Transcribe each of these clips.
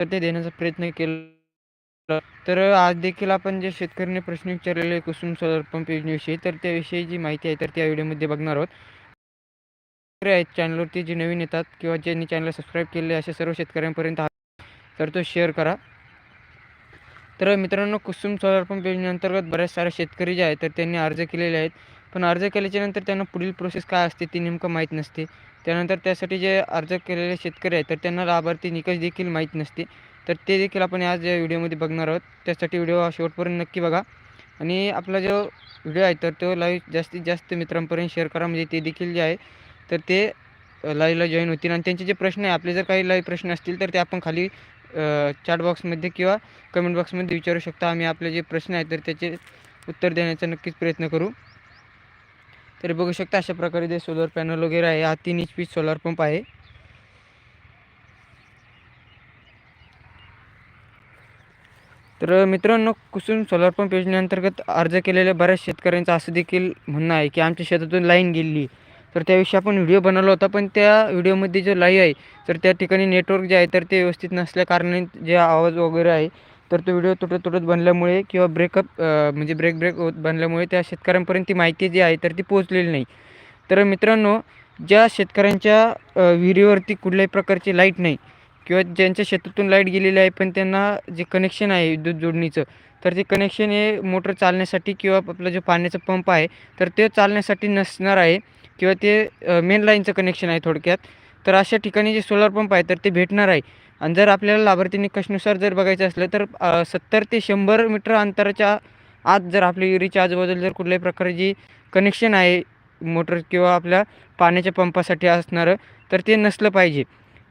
ते देण्याचा प्रयत्न केला. तर आज देखील आपण जे शेतकऱ्यांनी प्रश्न विचारलेले कुसुम सोलर पंप योजनेविषयी तर त्याविषयी जी माहिती आहे तर त्या व्हिडिओमध्ये बघणार आहोत. आहेत चॅनलवरती जे नवीन येतात किंवा ज्यांनी चॅनल सबस्क्राईब केले अशा सर्व शेतकऱ्यांपर्यंत तर तो शेअर करा. तर मित्रांनो कुसुम सोलर पंप योजनेअंतर्गत बऱ्याच साऱ्या शेतकरी जे आहेत तर त्यांनी अर्ज केलेले आहेत. पण अर्ज केल्याच्यानंतर त्यांना पुढील प्रोसेस काय असते ती नेमकं माहीत नसते. त्यानंतर त्यासाठी जे अर्ज केलेले शेतकरी आहेत तर त्यांना लाभार्थी निकष देखील माहीत नसते. तर ते देखील आपण आज या व्हिडिओमध्ये बघणार आहोत. त्यासाठी व्हिडिओ शेवटपर्यंत नक्की बघा. आणि आपला जो व्हिडिओ आहे तर तो लाईव्ह जास्तीत जास्त मित्रांपर्यंत शेअर करा. म्हणजे ते देखील जे आहे तर ते लाईव्हला जॉईन होतील. आणि त्यांचे जे प्रश्न आहे आपले जर काही लाईव्ह प्रश्न असतील तर ते आपण खाली चॅट बॉक्समध्ये किंवा कमेंट बॉक्समध्ये विचारू शकता. आम्ही आपले जे प्रश्न आहेत तर त्याचे उत्तर देण्याचा नक्कीच प्रयत्न करू. तरी बघू शकता अशा प्रकारे जे सोलर पॅनल वगैरे आहे. हा तीन एच पी सोलार पंप आहे. तर मित्रांनो कुसुम सोलार पंप योजनेअंतर्गत अर्ज केलेल्या बऱ्याच शेतकऱ्यांचं असं देखील म्हणणं आहे की आमच्या शेतातून लाईन गेली. तर त्याविषयी आपण व्हिडिओ बनवला होता पण त्या व्हिडिओमध्ये जो लाईव्ह आहे तर त्या ठिकाणी नेटवर्क जे आहे तर ते व्यवस्थित नसल्या कारणाने जे आवाज वगैरे आहे तर तो व्हिडिओ तुटत तुटत बनल्यामुळे किंवा ब्रेकअप म्हणजे ब्रेक ब्रेक होत बनल्यामुळे त्या शेतकऱ्यांपर्यंत ती माहिती जी आहे तर ती पोहोचलेली नाही. तर मित्रांनो ज्या शेतकऱ्यांच्या विहिरीवरती कुठल्याही प्रकारची लाइट नाही किंवा ज्यांच्या शेतातून लाइट गेलेली आहे पण त्यांना जे कनेक्शन आहे विद्युत जोडणीचं तर ते कनेक्शन हे मोटर चालण्यासाठी किंवा आपला जो पाण्याचा पंप आहे तर ते चालण्यासाठी नसणार आहे किंवा ते मेन लाईनचं कनेक्शन आहे थोडक्यात. तर अशा ठिकाणी जे सोलार पंप आहे तर ते भेटणार आहे. आणि जर आपल्याला लाभार्थी निकषनुसार जर बघायचं असलं तर सत्तर ते शंभर मीटर अंतराच्या आत जर आपल्या विहिरीच्या आजूबाजूला जर कुठल्याही प्रकारची कनेक्शन आहे मोटर किंवा आपल्या पाण्याच्या पंपासाठी असणारं तर ते नसलं पाहिजे.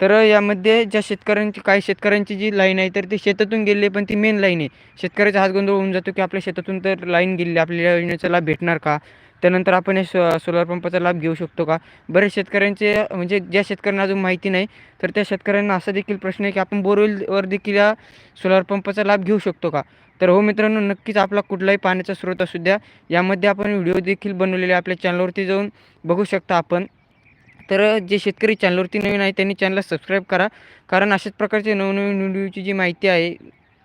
तर यामध्ये ज्या शेतकऱ्यांची काही शेतकऱ्यांची जी लाईन आहे तर ती शेतातून गेली पण ती मेन लाईन आहे. शेतकऱ्याचा हात गोंधळ होऊन जातो की आपल्या शेतातून तर लाईन गेली आपल्याला योजनेचा लाभ भेटणार का? त्यानंतर आपण हे सो सोलार पंपाचा लाभ घेऊ शकतो का? बरेच शेतकऱ्यांचे म्हणजे ज्या शेतकऱ्यांना अजून माहिती नाही तर त्या शेतकऱ्यांना असा देखील प्रश्न आहे की आपण बोरवेलवर देखील या सोलार पंपाचा लाभ घेऊ शकतो का? तर हो मित्रांनो नक्कीच आपला कुठलाही पाण्याचा स्रोत असू द्या. यामध्ये आपण व्हिडिओ देखील बनवलेले आपल्या चॅनलवरती जाऊन बघू शकता आपण. तर जे शेतकरी चॅनलवरती नवीन आहे त्यांनी चॅनलला सबस्क्राईब करा. कारण अशाच प्रकारचे नवनवीन व्हिडिओची जी माहिती आहे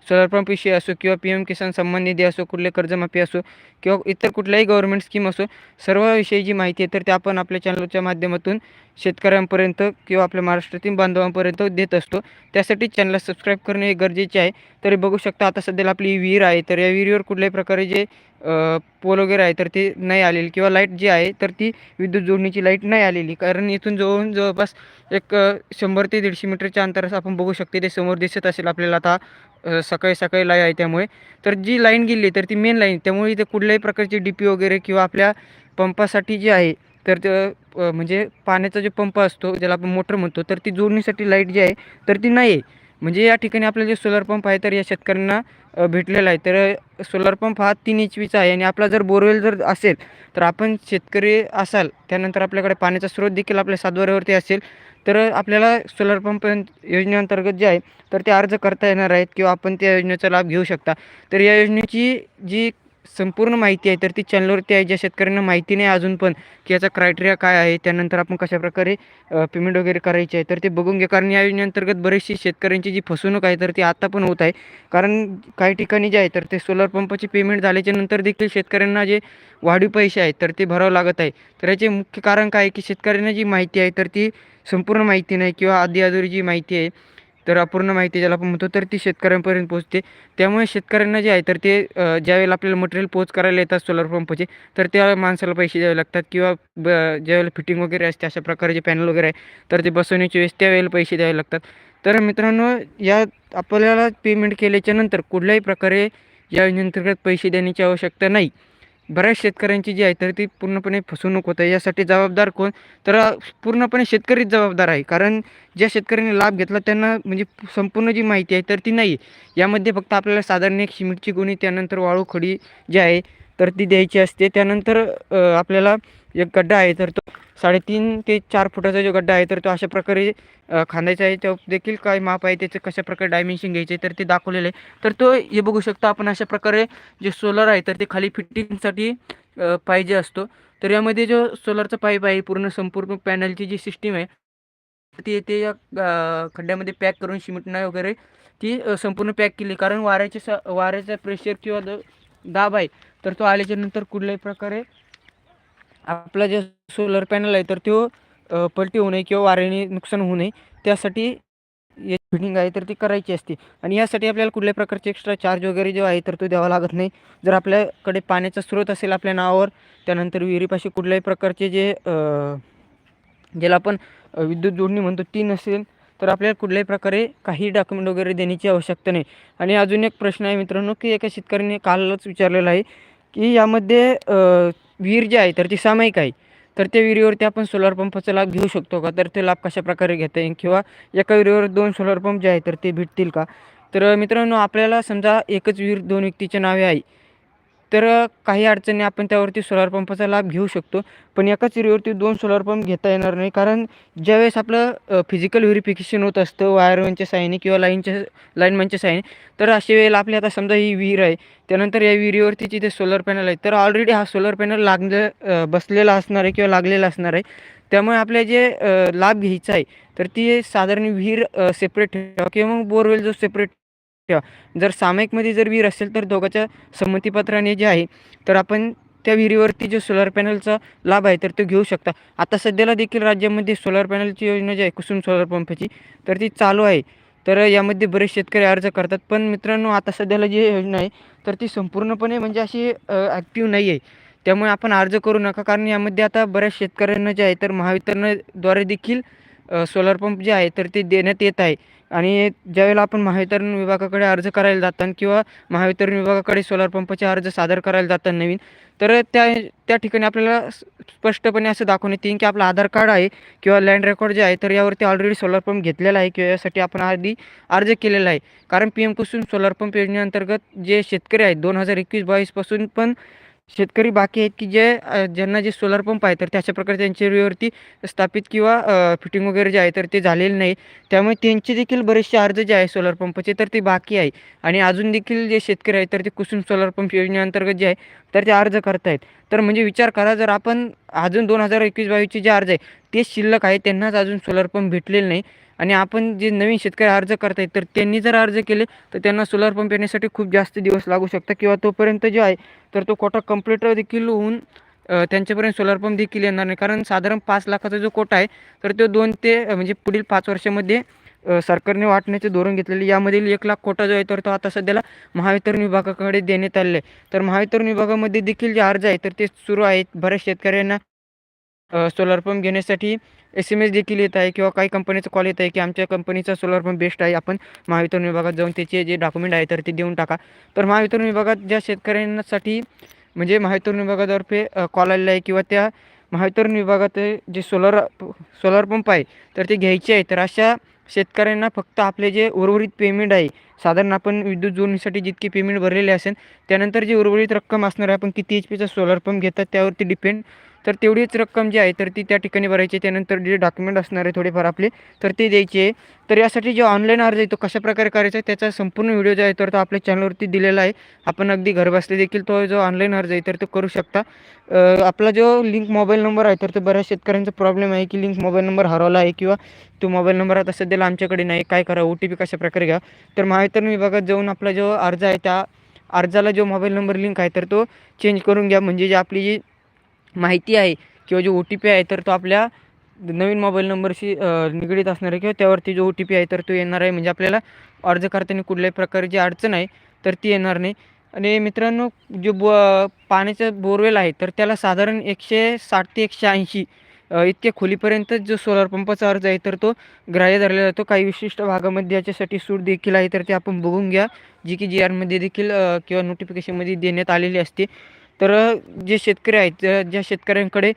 सोलर पंप विषयी असो किंवा पी एम किसान सन्मान निधी असो कुठले कर्जमाफी असो किंवा इतर कुठल्याही गव्हर्मेंट स्कीम असो सर्वविषयी जी माहिती आहे तर ते आपण आपल्या चॅनलच्या माध्यमातून शेतकऱ्यांपर्यंत किंवा आपल्या महाराष्ट्रातील बांधवांपर्यंत देत असतो. त्यासाठी चॅनलला सबस्क्राईब करणे हे गरजेचे आहे. तरी बघू शकता आता सध्याला आपली विहीर आहे तर या विहिरीवर कुठल्याही प्रकारे जे पोल वगैरे आहे तर ते नाही आलेली किंवा लाइट जी आहे तर ती विद्युत जोडणीची लाइट नाही आलेली. कारण इथून जवळून जवळपास एक शंभर ते दीडशे मीटरच्या अंतरास आपण बघू शकते ते समोर दिसत असेल आपल्याला आता सकाळी सकाळी लाइट आहे त्यामुळे. तर जी लाईन गेली तर ती मेन लाईन त्यामुळे इथे कुठल्याही प्रकारची डी पी वगैरे किंवा आपल्या पंपासाठी जी आहे तर ते म्हणजे पाण्याचा जो पंप असतो ज्याला आपण मोटर म्हणतो तर ती जोडणीसाठी लाइट जी आहे तर ती नाही आहे म्हणजे या ठिकाणी आपला जे सोलर पंप आहे तर या शेतकऱ्यांना भेटलेला आहे. तर सोलर पंप हा तीन एच पीचा आहे आणि आपला जर बोरवेल जर असेल तर आपण शेतकरी असाल त्यानंतर आपल्याकडे पाण्याचा स्रोत देखील आपल्या सातबाऱ्यावरती असेल तर आपल्याला सोलर पंप योजनेअंतर्गत जे आहे तर ते अर्ज करता येणार आहेत किंवा आपण त्या योजनेचा लाभ घेऊ शकता. तर या योजनेची जी संपूर्ण माहिती आहे तर ती चॅनलवरती आहे ज्या शेतकऱ्यांना माहिती नाही अजून पण की याचा क्रायटेरिया काय आहे त्यानंतर आपण कशाप्रकारे पेमेंट वगैरे करायची आहे तर ते बघून घ्या. कारण या योजनेअंतर्गत बरेचशी शेतकऱ्यांची जी फसवणूक आहे तर ती आता पण होत आहे. कारण काही ठिकाणी जे आहे तर ते सोलर पंपाची पेमेंट झाल्याच्यानंतर देखील शेतकऱ्यांना जे वाढीव पैसे आहेत तर ते भरावं लागत आहे. तर याचे मुख्य कारण काय आहे की शेतकऱ्यांना जी माहिती आहे तर ती संपूर्ण माहिती नाही किंवा आधी अधुरी जी माहिती आहे तर अपूर्ण माहिती ज्याला आपण म्हणतो तर ती शेतकऱ्यांपर्यंत पोहोचते. त्यामुळे शेतकऱ्यांना जे आहे तर ते ज्यावेळेला आपल्याला मटेरियल पोच करायला येतात सोलर पंपचे तर त्या माणसाला पैसे द्यावे लागतात किंवा ब ज्यावेळेला फिटिंग वगैरे असते अशा प्रकारचे पॅनल वगैरे आहे तर ते बसवण्याची वेळेस त्यावेळेला पैसे द्यावे लागतात. तर मित्रांनो या आपल्याला पेमेंट केल्याच्यानंतर कुठल्याही प्रकारे या योजनेअंतर्गत पैसे देण्याची आवश्यकता नाही. बऱ्याच शेतकऱ्यांची जी आहे तर ती पूर्णपणे फसवणूक होत. आहे यासाठी जबाबदार कोण? तर पूर्णपणे शेतकरीच जबाबदार आहे. कारण ज्या शेतकऱ्यांनी लाभ घेतला त्यांना म्हणजे संपूर्ण जी माहिती आहे तर ती नाही. यामध्ये फक्त आपल्याला साधारण एक सिमेंटची गुणी त्यानंतर वाळू खडी जी आहे तर ती द्यायची असते. त्यानंतर आपल्याला एक गड्डा आहे तर तो साडेतीन ते चार फुटाचा जो गड्डा आहे तर तो अशा प्रकारे खांदायचा आहे. तो देखील काय माप आहे त्याचं कशा प्रकारे डायमेन्शन घ्यायचे आहे तर ते दाखवलेलं आहे. तर तो हे बघू शकता आपण अशा प्रकारे जे सोलर आहे तर ते खाली फिटिंगसाठी पाहिजे असतो. तर यामध्ये जो सोलरचा पाईप आहे पूर्ण संपूर्ण पॅनलची जी सिस्टीम आहे ती ते या खड्ड्यामध्ये पॅक करून शिमिटणं वगैरे ती संपूर्ण पॅक केली. कारण वाऱ्याचे स वाऱ्याचा प्रेशर किंवा द दाब आहे तर तो आल्याच्यानंतर कुठल्याही प्रकारे आपला जे सोलर पॅनल आहे तर तो पलटी होऊ नये किंवा वाऱ्याने नुकसान होऊ नये. त्यासाठी फिटिंग आहे तर ती करायची असते. आणि यासाठी आपल्याला कुठल्याही प्रकारचे एक्स्ट्रा चार्ज वगैरे जो आहे तर तो द्यावा लागत नाही. जर आपल्याकडे पाण्याचा स्रोत असेल आपल्या नावावर त्यानंतर विहिरीपाशी कुठल्याही प्रकारचे जे ज्याला आपण विद्युत जोडणी म्हणतो ती नसेल तर आपल्याला कुठल्याही प्रकारे काही डॉक्युमेंट वगैरे देण्याची आवश्यकता नाही. आणि अजून एक प्रश्न आहे मित्रांनो की एका शेतकऱ्याने कालच विचारलेला आहे की यामध्ये विहीर जी आहे तर ती सामायिक आहे. तर त्या विहिरीवरती आपण सोलार पंपाचा लाभ घेऊ शकतो का? तर ते लाभ कशाप्रकारे घेता येईल? किंवा एका विहिरीवर दोन सोलार पंप जे आहे तर ते भेटतील का? तर मित्रांनो आपल्याला समजा एकच विहीर दोन व्यक्तीच्या नावे आहे. तर काही अडचणी आपण त्यावरती सोलार पंपाचा लाभ घेऊ शकतो. पण एकाच एरियावरती दोन सोलार पंप घेता येणार नाही. कारण ज्यावेळेस आपलं फिजिकल व्हेरिफिकेशन होत असतं वायरमॅनच्या साहाय्याने किंवा लाईनच्या लाईनमॅनच्या साहाय्याने तर अशा वेळेला आपली आता समजा ही विहीर आहे त्यानंतर या विहिरीवरती जिथे सोलर पॅनल आहे. तर ऑलरेडी हा सोलर पॅनल लागलं बसलेला असणार आहे किंवा लागलेला असणार आहे. त्यामुळे आपल्या जे लाभ घ्यायचा आहे तर ती साधारण विहीर सेपरेट ठेवा किंवा मग बोरवेल जो सेपरेट ठेवा. जर सामायिकमध्ये जर विहीर असेल तर दोघांच्या संमतीपत्राने जे आहे तर आपण त्या विहिरीवरती जो सोलर पॅनलचा लाभ आहे तर तो घेऊ शकता. आता सध्याला देखील राज्यामध्ये सोलर पॅनलची योजना जी आहे कुसुम सोलर पंपाची तर ती चालू आहे. तर यामध्ये बरेच शेतकरी अर्ज करतात. पण मित्रांनो आता सध्याला जी योजना आहे तर ती संपूर्णपणे म्हणजे अशी ॲक्टिव्ह नाही आहे. त्यामुळे आपण अर्ज करू नका. कारण यामध्ये आता बऱ्याच शेतकऱ्यांना जे आहे तर महावितरणद्वारे देखील सोलर पंप जे आहे तर ते देण्यात येत आहे. आणि ज्यावेळेला आपण महावितरण विभागाकडे अर्ज करायला जातात किंवा महावितरण विभागाकडे सोलर पंपाचे अर्ज सादर करायला जातात नवीन तर त्या त्या ठिकाणी आपल्याला स्पष्टपणे असं दाखवण्यात येईल की आपलं आधार कार्ड आहे किंवा लँड रेकॉर्ड जे आहे तर यावरती ऑलरेडी सोलर पंप घेतलेला आहे किंवा यासाठी आपण आधी अर्ज केलेला आहे. कारण P M Kusum solar pump योजनेअंतर्गत जे शेतकरी आहेत दोन हजार एकवीस बावीसपासून पण शेतकरी बाकी आहेत की जे ज्यांना जे सोलार पंप आहे तर त्याच्या प्रकारे त्यांच्यावरती स्थापित किंवा फिटिंग वगैरे जे आहे तर ते झालेले नाही. त्यामुळे त्यांचे देखील बरेचसे अर्ज जे आहे सोलार पंपचे तर ते बाकी आहे. आणि अजून देखील जे शेतकरी आहेत तर ते कुसुम सोलार पंप योजनेअंतर्गत जे आहे तर ते अर्ज करतायत. तर म्हणजे विचार करा जर आपण अजून दोन हजार एकवीस बावीसचे जे अर्ज आहे तेच शिल्लक आहे त्यांनाच अजून सोलर पंप भेटलेले नाही. आणि आपण जे नवीन शेतकरी अर्ज करतायत तर त्यांनी जर अर्ज केले तर त्यांना सोलार पंप येण्यासाठी खूप जास्त दिवस लागू शकतात. किंवा तोपर्यंत जे आहे तर तो कोटा कंप्लीट देखील होऊन त्यांच्यापर्यंत सोलर पंप देखील येणार नाही. कारण साधारण पाच लाखाचा जो कोटा आहे तर तो दोन ते म्हणजे पुढील पाच वर्षामध्ये सरकारने वाटण्याचे धोरण घेतलेले. यामधील एक लाख कोटा जो आहे तर तो आता सध्याला महावितरण विभागाकडे देण्यात आलेला आहे. तर महावितरण विभागामध्ये देखील जे अर्ज आहे तर ते सुरू आहेत. बऱ्याच शेतकऱ्यांना सोलार पंप घेण्यासाठी एस एम एस देखील येत आहे किंवा काही कंपनीचं कॉल येत आहे की आमच्या कंपनीचा सोलार पंप बेस्ट आहे. आपण महावितरण विभागात जाऊन त्याचे जे डॉक्युमेंट आहे तर ते देऊन टाका. तर महावितरण विभागात ज्या शेतकऱ्यांसाठी म्हणजे महावितरण विभागातर्फे कॉल आलेला आहे किंवा त्या महावितरण विभागात जे सोलर सोलार पंप आहे तर ते घ्यायचे आहे तर अशा शेतकऱ्यांना फक्त आपले जे उर्वरित पेमेंट आहे साधारण आपण विद्युत जोडणीसाठी जितकी पेमेंट भरलेले असेल त्यानंतर जे उर्वरित रक्कम असणार आहे आपण किती एच पीचा सोलार पंप घेतात त्यावरती डिपेंड तर तेवढीच रक्कम जी आहे तर ती त्या ठिकाणी भरायची. त्यानंतर जे डॉक्युमेंट असणार आहे थोडेफार आपले तर ते द्यायचे. आहे तर यासाठी जो ऑनलाईन अर्ज आहे तो कशाप्रकारे करायचा आहे त्याचा संपूर्ण व्हिडिओ जो आहे तर तो आपल्या चॅनलवरती दिलेला आहे. आपण अगदी घरबसले देखील तो जो ऑनलाईन अर्ज आहे तर तो करू शकता. आपला जो लिंक मोबाईल नंबर आहे तर तो बऱ्याच शेतकऱ्यांचा प्रॉब्लेम आहे की लिंक मोबाईल नंबर हरवला आहे किंवा तो मोबाईल नंबर आता सध्याला आमच्याकडे नाही. काय करा ओ टी पी कशाप्रकारे घ्या. तर महावितरण विभागात जाऊन आपला जो अर्ज आहे त्या अर्जाला जो मोबाईल नंबर लिंक आहे तर तो चेंज करून घ्या. म्हणजे जे आपली जी माहिती आहे किंवा जो ओ टी पी आहे तर तो आपल्या नवीन मोबाईल नंबरशी निगडीत असणार आहे किंवा त्यावरती जो ओ टी पी आहे तर तो येणार आहे. म्हणजे आपल्याला अर्ज करताना कुठल्याही प्रकारची अडचण आहे तर ती येणार नाही. आणि मित्रांनो जो ब पाण्याचं बोरवेल आहे तर त्याला साधारण एकशे साठ ते एकशे ऐंशी इतक्या खोलीपर्यंत जो सोलार पंपाचा अर्ज आहे तर तो ग्राह्य धरला जातो काही विशिष्ट भागामध्ये याच्यासाठी सूट देखील आहे तर ते आपण बघून घ्या. जी की जी आरमध्ये देखील किंवा नोटिफिकेशनमध्ये देण्यात आलेली असते. तर जे शेतकरी आहेत ज्या ज्या शेतकऱ्यांकडे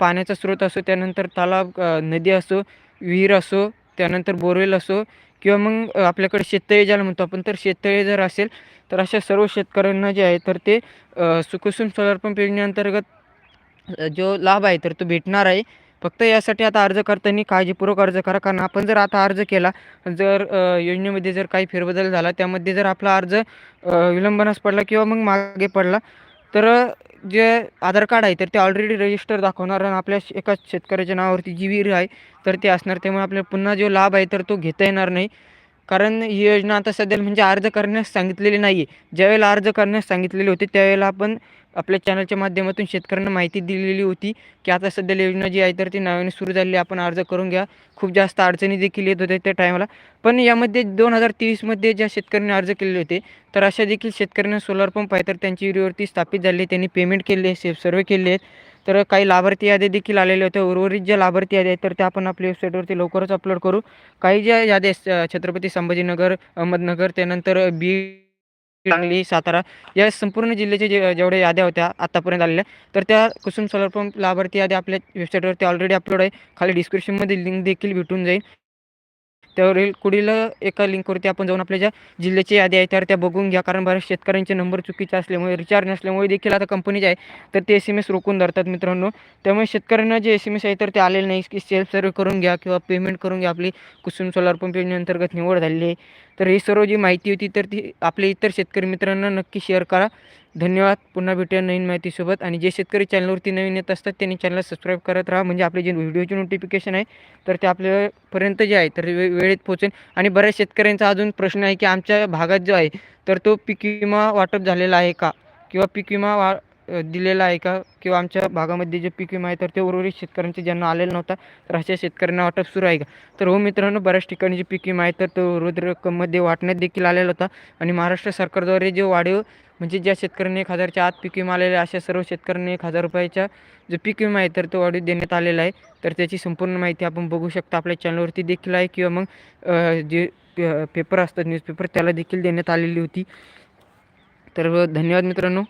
पाण्याचा स्रोत असो त्यानंतर तलाव नदी असो विहीर असो त्यानंतर बोरवेल असो किंवा मग आपल्याकडे शेततळे ज्याला म्हणतो आपण तर शेततळे जर असेल तर अशा सर्व शेतकऱ्यांना जे आहे तर ते सुकुसुम सोलार पंप योजनेअंतर्गत जो लाभ आहे तर तो भेटणार आहे. फक्त यासाठी आता अर्ज करताना काळजीपूर्वक अर्ज करा. कारण आपण जर आता अर्ज केला जर योजनेमध्ये जर काही फेरबदल झाला त्यामध्ये जर आपला अर्ज विलंबनास पडला किंवा मग मागे पडला तर जे आधार कार्ड आहे तर ते ऑलरेडी रजिस्टर दाखवणार आणि आपल्या एका शेतकऱ्याच्या नावावरती जी विहीर आहे. तर ते असणार त्यामुळे आपल्याला पुन्हा जो लाभ आहे तर तो घेता येणार नाही. कारण ही योजना आता सध्या म्हणजे अर्ज करण्यास सांगितलेली नाही आहे ज्यावेळेला अर्ज करण्यास सांगितलेले होते त्यावेळेला आपण आपल्या चॅनलच्या माध्यमातून शेतकऱ्यांना माहिती दिलेली होती की आता सध्या योजना जी आहे तर ती नव्याने सुरू झालेली आपण अर्ज करून घ्या. खूप जास्त अडचणी देखील येत होत्या त्या टायमाला पण यामध्ये दोन हजार तेवीसमध्ये ज्या शेतकऱ्यांनी अर्ज केलेले होते तर अशा देखील शेतकऱ्यांना सोलार पंप आहे तर त्यांची विहिरीवरती स्थापित झाले त्यांनी पेमेंट केले सेफ सर्व केले आहेत. तर काही लाभार्थी याद्या देखील आलेल्या होत्या उर्वरित ज्या लाभार्थी याद्या आहेत तर त्या आपण आपल्या वेबसाईटवरती लवकरच अपलोड करू. काही ज्या याद्या आहेत, छत्रपती संभाजीनगर अहमदनगर त्यानंतर बीड सांगली सातारा या संपूर्ण जिल्ह्याचे जे जेवढ्या याद्या होत्या आत्तापर्यंत आलेल्या तर त्या कुसुम सोलर पंप लाभार्थी याद्या आपल्या वेबसाईटवरती ऑलरेडी अपलोड आहे. खाली डिस्क्रिप्शनमध्ये लिंक देखील भेटून जाईल. त्यावरील पुढील एका लिंकवरती आपण जाऊन आपल्या ज्या जिल्ह्याची यादी आहे तर त्या बघून घ्या. कारण बऱ्याच शेतकऱ्यांचे नंबर चुकीचे असल्यामुळे रिचार्ज नसल्यामुळे देखील आता कंपनी आहे तर ते एस एम एस रोखून धरतात मित्रांनो. त्यामुळे शेतकऱ्यांना जे एस एम एस आहे तर ते आलेले नाही की सेल्फ सर्व्हे करून घ्या किंवा पेमेंट करून घ्या. आपली कुसुम सोलार पंप योजनेअंतर्गत निवड झालेली आहे. तर ही सर्व जी माहिती होती तर ती आपल्या इतर शेतकरी मित्रांना नक्की शेअर करा. धन्यवाद. पुन्हा भेटूया नवीन माहितीसोबत. आणि जे शेतकरी चॅनलवरती नवीन येत असतात त्यांनी चॅनलला सबस्क्राईब करत राहा. म्हणजे आपले जे व्हिडिओचे नोटिफिकेशन आहे तर ते आपल्यापर्यंत जे आहे तर वे वेळेत पोहोचेल. आणि बऱ्याच शेतकऱ्यांचा अजून प्रश्न आहे की आमच्या भागात जो आहे तर तो पीक विमा वाटप झालेला आहे का? किंवा पीक विमा वा दिलेला आहे का? किंवा आमच्या भागामध्ये जे पीक विमा आहे तर ते उर्वरित शेतकऱ्यांचे ज्यांना आलेला नव्हता तर अशा शेतकऱ्यांना वाटप सुरू आहे का? तर हो मित्रांनो बऱ्याच ठिकाणी जे पीक विमा आहे तर तो उर्वरित रक्कममध्ये वाटण्यात देखील आलेला होता. आणि महाराष्ट्र सरकारद्वारे जे वाढीव म्हणजे ज्या शेतकऱ्यांनी एक हजारच्या आत पीक विमा आलेले अशा सर्व शेतकऱ्यांनी एक हजार रुपयाचा जो पीक विमा आहे तर तो वाढीव देण्यात आलेला आहे. तर त्याची संपूर्ण माहिती आपण बघू शकता. आपल्या चॅनलवरती देखील आहे किंवा मग जे पेपर असतात न्यूजपेपर त्याला देखील देण्यात आलेली होती. तर धन्यवाद मित्रांनो.